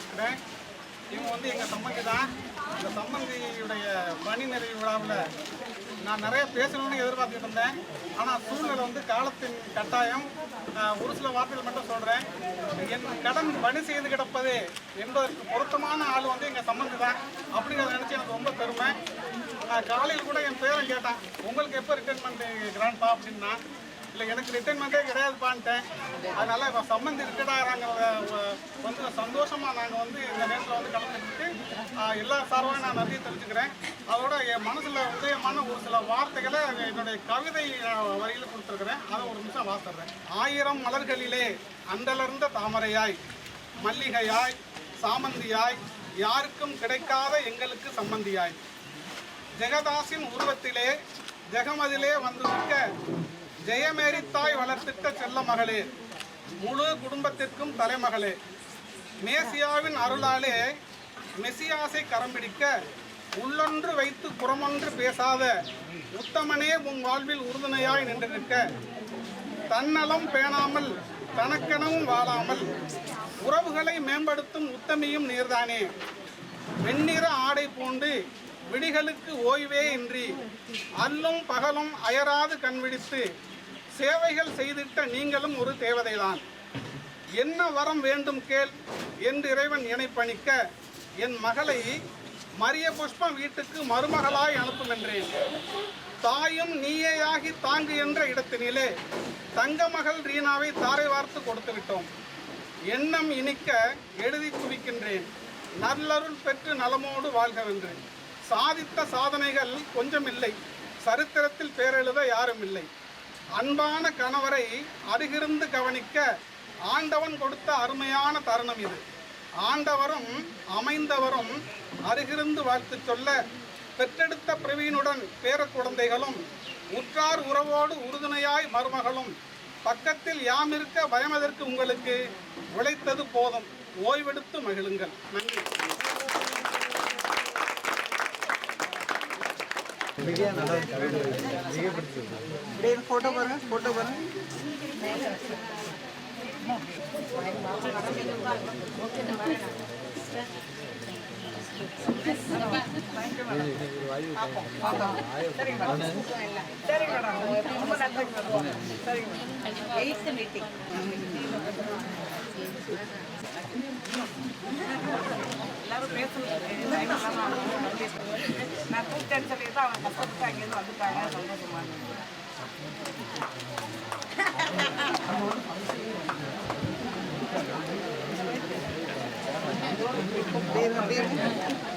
தெரிவிச்சுக்கிறேன் இவங்க வந்து எங்கள் சம்பந்தி தான். இந்த சம்பந்தியுடைய பணி நிறைவு விழாவில் நான் நிறைய பேசணும்னு எதிர்பார்த்துட்டு இருந்தேன். ஆனால் சூழ்நிலை வந்து காலத்தின் கட்டாயம். நான் ஒரு சில வார்த்தைகள் மட்டும் சொல்கிறேன் என் கடன் பணி செய்து கிடப்பது என்பதற்கு பொருத்தமான ஆள் வந்து எங்கள் சம்பந்தி தான். அப்படிங்கிறத நினச்சி எனக்கு ரொம்ப பெருமை. நான் காலையில் கூட என் பேரை கேட்டேன் உங்களுக்கு எப்போ ரிட்டைர்மெண்ட் கிராண்ட்பா அப்படின்னா இல்லை எனக்கு ரிட்டைர்மெண்ட்டே கிடையாதுப்பான்ட்டேன். அதனால் இப்போ சம்மந்தி ரிட்டையர்ட் ஆகிறாங்க சந்தோஷமாக நாங்கள் வந்து இந்த நேரத்தில் வந்து கலந்துக்கிட்டு எல்லா சார்பாக நான் நிறைய தெரிஞ்சுக்கிறேன் அதோட என் மனசில் உதயமான ஒரு சில வார்த்தைகளை என்னுடைய கவிதை வரியில் கொடுத்துருக்குறேன். அதை ஒரு நிமிஷம் வாசிடுறேன் ஆயிரம் மலர்களிலே அண்டலர்ந்த தாமரையாய் மல்லிகையாய் சாமந்தியாய் யாருக்கும் கிடைக்காத எங்களுக்கு சம்மந்தியாய் ஜெகதாசின் உருவத்திலே ஜெகமதிலே வந்து நிற்க ஜெயமேரித்தாய் வளர்த்திட்ட செல்ல மகளே முழு குடும்பத்திற்கும் தலைமகளே. மேசியாவின் அருளாலே மெசியாசை கரம் பிடிக்க உள்ளொன்று வைத்து புறமொன்று பேசாத உத்தமனே உன் வாழ்வில் உறுதுணையாய் நின்று நிற்க. தன்னலம் பேணாமல் தனக்கெனவும் வாழாமல் உறவுகளை மேம்படுத்தும் உத்தமியும் நீர்தானே. வெண்ணிற ஆடை பூண்டு விடிகளுக்கு ஓய்வே இன்றி அல்லும் பகலும் அயராது கண்விழித்து சேவைகள் செய்திட்ட நீங்களும் ஒரு தேவதைதான். என்ன வரம் வேண்டும் கேள் என்று இறைவன் இணைப்பணிக்க என் மகளை மரிய புஷ்பம் வீட்டுக்கு மருமகளாய் அனுப்பும் என்றேன் தாயும் நீயேயாகி தாங்கு என்ற இடத்தினிலே தங்க மகள் ரீனாவை தாரை வார்த்து கொடுத்து விட்டோம். எண்ணம் இனிக்க எழுதி குவிக்கின்றேன். நல்லருள் பெற்று நலமோடு வாழ்கவென்றேன் சாதித்த சாதனைகள் கொஞ்சம் இல்லை சரித்திரத்தில் பேரெழுத யாரும் இல்லை அன்பான கணவரை அருகிருந்து கவனிக்க ஆண்டவன் கொடுத்த அருமையான தருணம் இது. ஆண்டவரும் அமைந்தவரும் அருகிருந்து வாழ்த்து சொல்ல பெற்றெடுத்த பிரவீனுடன் பேர குழந்தைகளும் உற்றார் உறவோடு உறுதுணையாய் மருமகளும் பக்கத்தில் யாம் இருக்க பயமதற்கு உங்களுக்கு உழைத்தது போதும். ஓய்வெடுத்து மகிழுங்கள். நன்றி. ஃபோட்டோ பாருங்க ஃபோட்டோ பாருங்க. எல்லாரும் பேசுறது நான் கூப்பிட்டேன்னு சொல்லி தான் அவன் கஷ்டப்பட்டு அங்கேருந்து வந்துட்டாங்க சந்தோஷமா இருந்தது. Beijo, beijo.